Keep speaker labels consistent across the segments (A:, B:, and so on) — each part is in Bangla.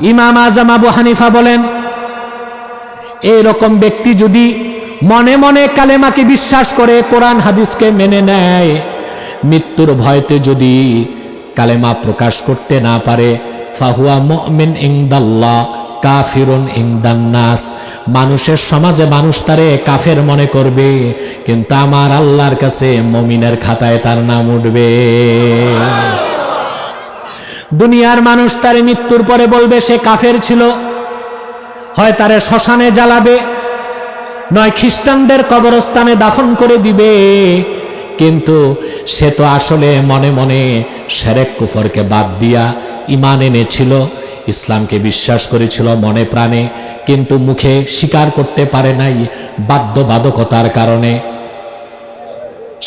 A: ইমাম আজম আবু হানিফা বলেন এই রকম ব্যক্তি যদি মনে মনে কালেমাকে বিশ্বাস করে, কোরআন হাদিসকে মেনে নেয়, মৃত্যুর ভয়তে যদি কালেমা প্রকাশ করতে না পারে, ফাহুয়া মুমিন ইংদাল্লাহ কাফিরুন ইংদান্নাস মানুষের সমাজে মানুষ তারে কাফের মনে করবে, কিন্তু আমার আল্লাহর কাছে মমিনের খাতায় তার নাম উঠবে। দুনিয়ার মানুষ তার মৃত্যুর পরে বলবে, সে কাফের ছিল। হয় তারে শ্মশানে জ্বালাবে, নয় খ্রিস্টানদের কবরস্থানে দাফন করে দিবে। কিন্তু সে তো আসলে মনে মনে সেরেক কুফরকে বাদ দিয়া ইমান এনেছিল, ইসলামকে বিশ্বাস করেছিল মনে প্রাণে, কিন্তু মুখে স্বীকার করতে পারে নাই বাধ্যবাধকতার কারণে।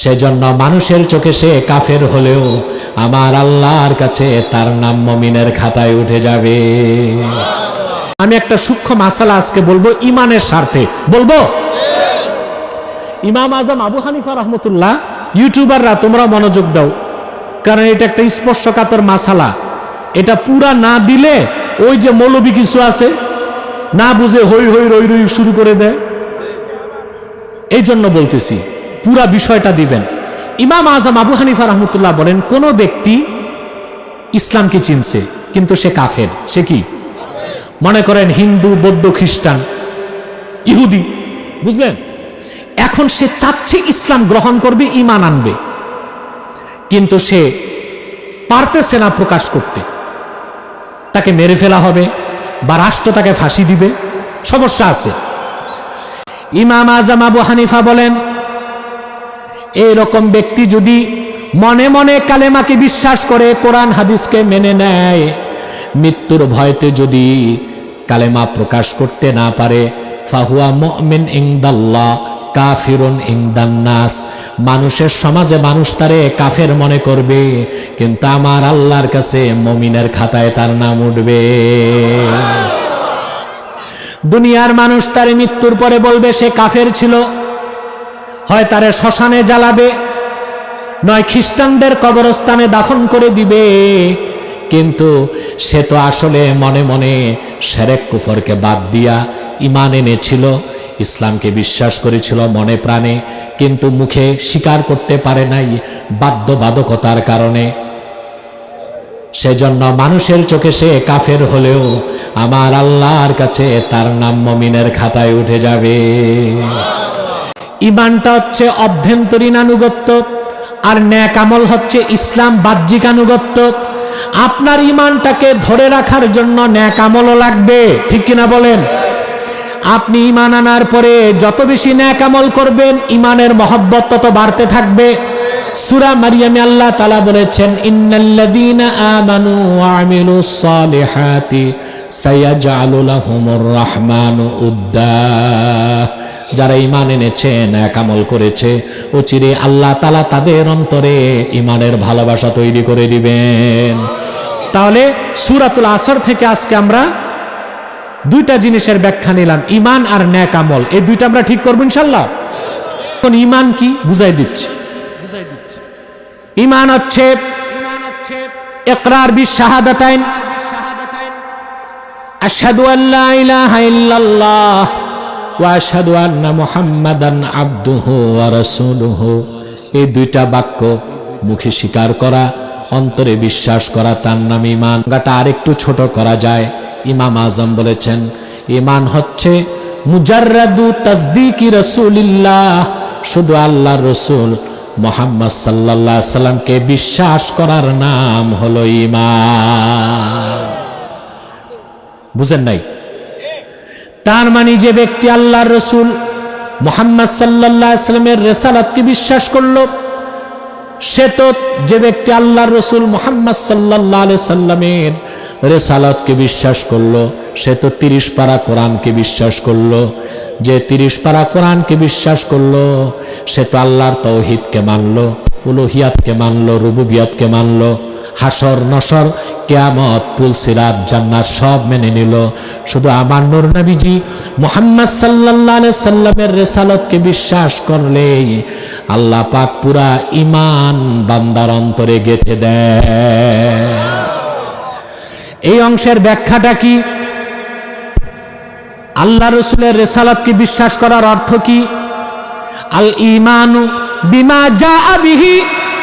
A: সেজন্য মানুষের চোখে সে কাফের হলেও আমার আল্লাহর কাছে তার নাম মমিনের খাতায় উঠে যাবে। আমি একটা সূক্ষ্ম মাসালা আজকে বলব ইমানের স্বার্থে। বলব? ইমাম আজম আবু হানিফা রহমতুল্লাহ, ইউটিউবাররা তোমরা মনোযোগ দাও। কারণ এটা একটা স্পর্শকাতর মাসালা। এটা পুরা না দিলে ওই যে মৌলবী কিছু আছে, না বুঝে হই হই রই রই শুরু করে দেয়। এই জন্য বলতেছি। পুরা বিষয়টা দিবেন। ইমাম আজম আবু হানিফা রহমতুল্লাহ বলেন, কোন ব্যক্তি ইসলামকে চিনছে, কিন্তু সে কাফের, সে কি? মনে করেন হিন্দু, বৌদ্ধ, খ্রিস্টান, ইহুদি, বুঝলেন? এখন সে চাচ্ছে ইসলাম গ্রহণ করবে ইমান আনবে, কিন্তু সে পারতেছে না প্রকাশ করতে। তাকে মেরে ফেলা হবে বা রাষ্ট্র তাকে ফাঁসি দিবে, সমস্যা আছে। ইমাম আজম আবু হানিফা বলেন এই রকম ব্যক্তি যদি মনে মনে কালেমাকে বিশ্বাস করে কোরআন হাদিসকে মেনে নেয়, মৃত্যুর ভয়তে যদি কালেমা প্রকাশ করতে না পারে, ফাহুয়া মুমিন ইংদাল্লাহ কাফিরুন ইংদান্নাস মানুষের সমাজে মানুষ তারে কাফের মনে করবে, কিন্তু আমার আল্লাহর কাছে মমিনের খাতায় তার নাম উঠবে। দুনিয়ার মানুষ তার মৃত্যুর পরে বলবে, সে কাফের ছিল। হয় তারে শ্মশানে জ্বালাবে। নয় খ্রিস্টানদের কবরস্থানে দাফন করে দিবে। কিন্তু সে তো আসলে মনে মনে সেরেক কুফরকে বাদ দিয়া ইমান এনেছিল, ইসলামকে বিশ্বাস করেছিল মনে প্রাণে, কিন্তু মুখে স্বীকার করতে পারে নাই বাধ্যবাধকতার কারণে। সেজন্য মানুষের চোখে সে কাফের হলেও আমার আল্লাহর কাছে তার নাম মমিনের খাতায় উঠে যাবে। ইমানটা হচ্ছে অভ্যন্তরীণ আনুগত্য, আর ন্যাক আমল হচ্ছে ইসলাম বাহ্যিক আনুগত্য। আপনার ইমানটাকে ধরে রাখার জন্য ন্যাক আমলও লাগবে, ঠিক কিনা বলেন? আপনি ইমান আনার পরে যত বেশি ন্যাক আমল করবেন, ইমানের মহব্বত তত বাড়তে থাকবে। সুরা মারিয়ামে আল্লাহ তালা বলেছেন, ইন্নাল্লাযীনা আমানু ওয়া আমিলুস সালিহাতি সায়াজআলু লাহুমুর রহমানু উদ্দা। যারা ইমান এনেছে, ন্যাক আমল করেছে ও চিরে আল্লাহ তালা তাদের অন্তরে ইমানের ভালোবাসা তৈরি করে দিবেন। তাহলে সুরাতুল আসর থেকে আজকে আমরা দুইটা জিনিসের ব্যাখ্যা নিলাম ইমান আর ন্যাক আমল। এই দুইটা আমরা ঠিক করব ইনশাল্লাহ এখন ইমান কি? বুঝাই দিচ্ছি। ইমান হচ্ছে ইকরার বিশ শাহাদাতাইন। আশহাদু ইলাহা ইল্লাল্লাহ। ওয়া আশহাদু আন্না মুহাম্মাদান আবদুহু ওয়া রাসূলুহু। এই দুইটা বাক্য মুখে স্বীকার করা, অন্তরে বিশ্বাস করা, তার নাম ইমান গাটা আরেকটু ছোট করা যায়। ইমাম আজম বলেছেন ইমান হচ্ছে মুজাররাদু তাসদিকি রসুলিল্লাহ। শুধু আল্লাহর রসুল মোহাম্মদ সাল্লাল্লাহু সাল্লামকে বিশ্বাস করার নাম হলো ইমান বুঝেন নাই? তার মানে যে ব্যক্তি আল্লাহর রসুল মোহাম্মদ সাল্লাহ সাল্লামের রেসালাতকে বিশ্বাস করল, সে তো যে ব্যক্তি আল্লাহর রসুল মোহাম্মদ সাল্লাহ আলি সাল্লামের রেসালাতকে বিশ্বাস করল, সে তো তিরিশ পারা কোরআনকে বিশ্বাস করল। যে তিরিশ পারা কোরআনকে বিশ্বাস করল, সে তো আল্লাহর তৌহিদকে মানলো, উলুহিয়াতকে মানলো, রুবুবিয়াতকে মানলো। হাসর নসর, কেয়ামত পুলসিরাত জান্নাত সব মেনে নিল। শুধু আমার নূর নবীজি মোহাম্মদ আলাইহি সাল্লামের রেসালতকে বিশ্বাস করলে আল্লাহ পাক পুরা ইমান বান্দার অন্তরে গেঁথে দেয় এই অংশের ব্যাখ্যাটা কি? আল্লাহ রসুলের রেসালাতকে বিশ্বাস করার অর্থ কি? আল ইমানু বিমা যা আবিহি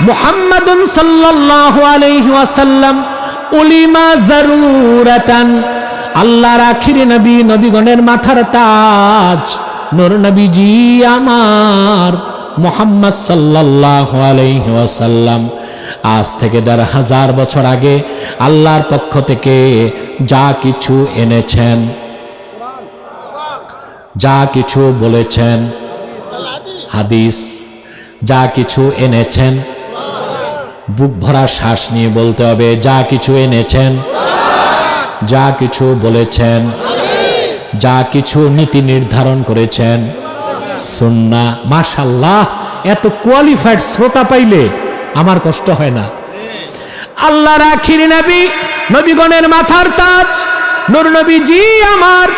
A: মুহাম্মাদুন সাল্লাল্লাহু আলাইহি ওয়াসাল্লাম, উলিমা জারুরাতান, আল্লাহর আখির নবী, নবীগণের মাথার তাজ, নূর নবীজি আমার মোহাম্মদ সাল্লাল্লাহু আলাইহি ওয়াসাল্লাম। আজ থেকে দেড় হাজার বছর আগে আল্লাহর পক্ষ থেকে যা কিছু এনেছেন, যা কিছু বলেছেন, হাদিস, যা কিছু এনেছেন বুক ভরা শ্বাস নিয়ে বলতে হবে, যা কিছু এনেছেন, যা কিছু বলেছেন, যা কিছু নীতি নির্ধারণ করেছেন, সুন্না মাশাল্লাহ এত কোয়ালিফাইড শ্রোতা পাইলে আমার কষ্ট হয় না। আল্লাহর আখির নবী, নবীগণের মাথার তাজ, নূর নবীজি আমার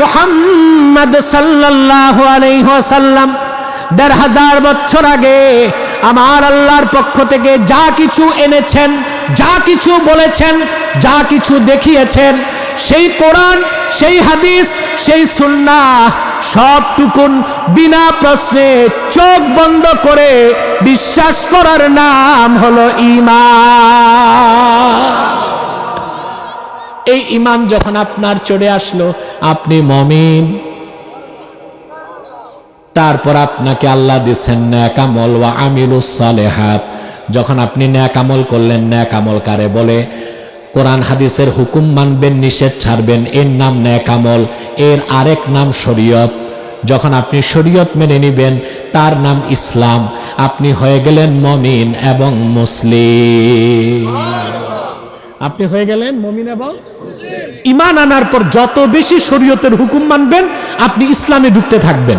A: মুহাম্মদ সাল্লাল্লাহু আলাইহি ওয়াসাল্লাম, দেড় হাজার বছর আগে আমার আল্লাহর পক্ষ থেকে যা কিছু এনেছেন, যা কিছু বলেছেন, যা কিছু দেখিয়েছেন, সেই কোরআন, সেই হাদিস, সেই সুন্না সবটুকুন বিনা প্রশ্নে চোখ বন্ধ করে বিশ্বাস করার নাম হলো ইমান এই ইমান যখন আপনার চড়ে আসলো, আপনি মমিন। তারপর আপনাকে আল্লাহ দিচ্ছেন ন্যাকামল ওয়া আমিলুস সালেহাত। যখন আপনি ন্যাকামল করলেন ন্যাকামল কারে বলে? কোরআন হাদিসের হুকুম মানবেন, নিষেধ ছাড়বেন, এর নাম ন্যাকামল এর আরেক নাম শরীয়ত। যখন আপনি শরীয়ত মেনে নিবেন, তার নাম ইসলাম। আপনি হয়ে গেলেন মমিন এবং মুসলিম। আপনি হয়ে গেলেন মমিন এবং ইমান আনার পর যত বেশি শরীয়তের হুকুম মানবেন, আপনি ইসলামে ঢুকতে থাকবেন।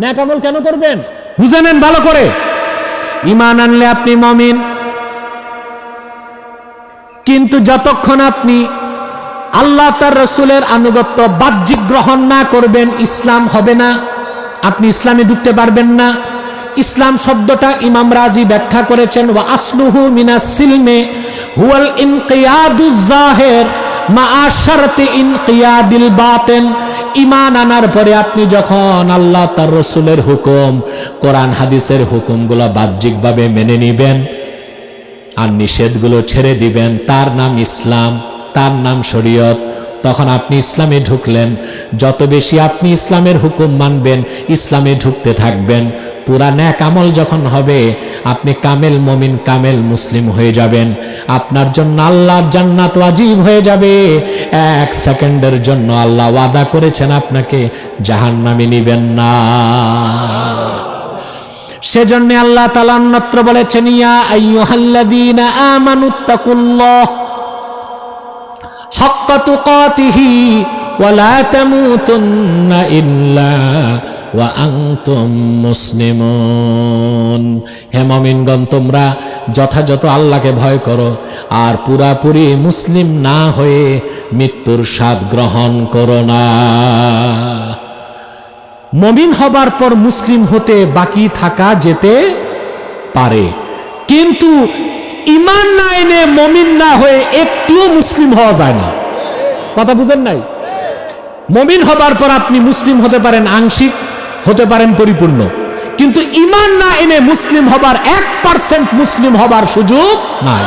A: ন্যাক আমল কেন করবেন? বুঝে নেন ভালো করে। ইমান আনলে আপনি মমিন। কিন্তু যতক্ষণ আপনি আল্লাহ তার রসুলের আনুগত্য বাহ্যিক গ্রহণ না করবেন ইসলাম হবে না। আপনি ইসলামে ঢুকতে পারবেন না। ইসলাম শব্দটা ইমাম রাজি ব্যাখ্যা করেছেন ওয়া আসলুহু মিনাস সিলমে হুয়াল ইনকিয়াদুজ জাহির মা আশারতে ইনকিয়াদিল বাতেন ইমান আনার পরে আপনি যখন আল্লাহ তার রসুলের হুকুম, কোরআন হাদিসের হুকুমগুলো বাহ্যিকভাবে মেনে নিবেন আর নিষেধগুলো ছেড়ে দিবেন, তার নাম ইসলাম, তার নাম শরীয়ত, তখন আপনি ইসলামে ঢুকলেন। যত বেশি আপনি ইসলামের হুকুম মানবেন, ইসলামে ঢুকতে থাকবেন। পুরা ন্যাক আমল যখন হবে, আপনি কামেল মমিন, কামেল মুসলিম হয়ে যাবেন। আপনার জন্য আল্লাহর জান্নাত ওয়াজিব হয়ে যাবে। এক সেকেন্ডের জন্য আল্লাহ ওয়াদা করেছেন আপনাকে, জাহান্নামে নিবেন না। সেজন্য আল্লাহ তাআলা অন্যত্র বলেছেন, ইয়া আইয়ুহাল্লাযীনা আমানুত্তাকুল্লাহ, হাক্কা তুকাতিহি ওয়া লা তামুতুন্না ইল্লা ওয়া মুমিনগণ, তোমরা যথাযথ আল্লাহকে ভয় করো আর পুরাপুরি মুসলিম না হয়ে মৃত্যুর স্বাদ গ্রহণ করো না। মমিন হবার পর মুসলিম হতে বাকি থাকা যেতে পারে। কিন্তু ইমান না এনে মমিন না হয়ে একটুও মুসলিম হওয়া যায় না। কথা বুঝেন নাই? মমিন হবার পর আপনি মুসলিম হতে পারেন আংশিক হতে পারেন পরিপূর্ণ। কিন্তু ইমান না এনে মুসলিম হবার এক পার্সেন্ট মুসলিম হবার সুযোগ নাই।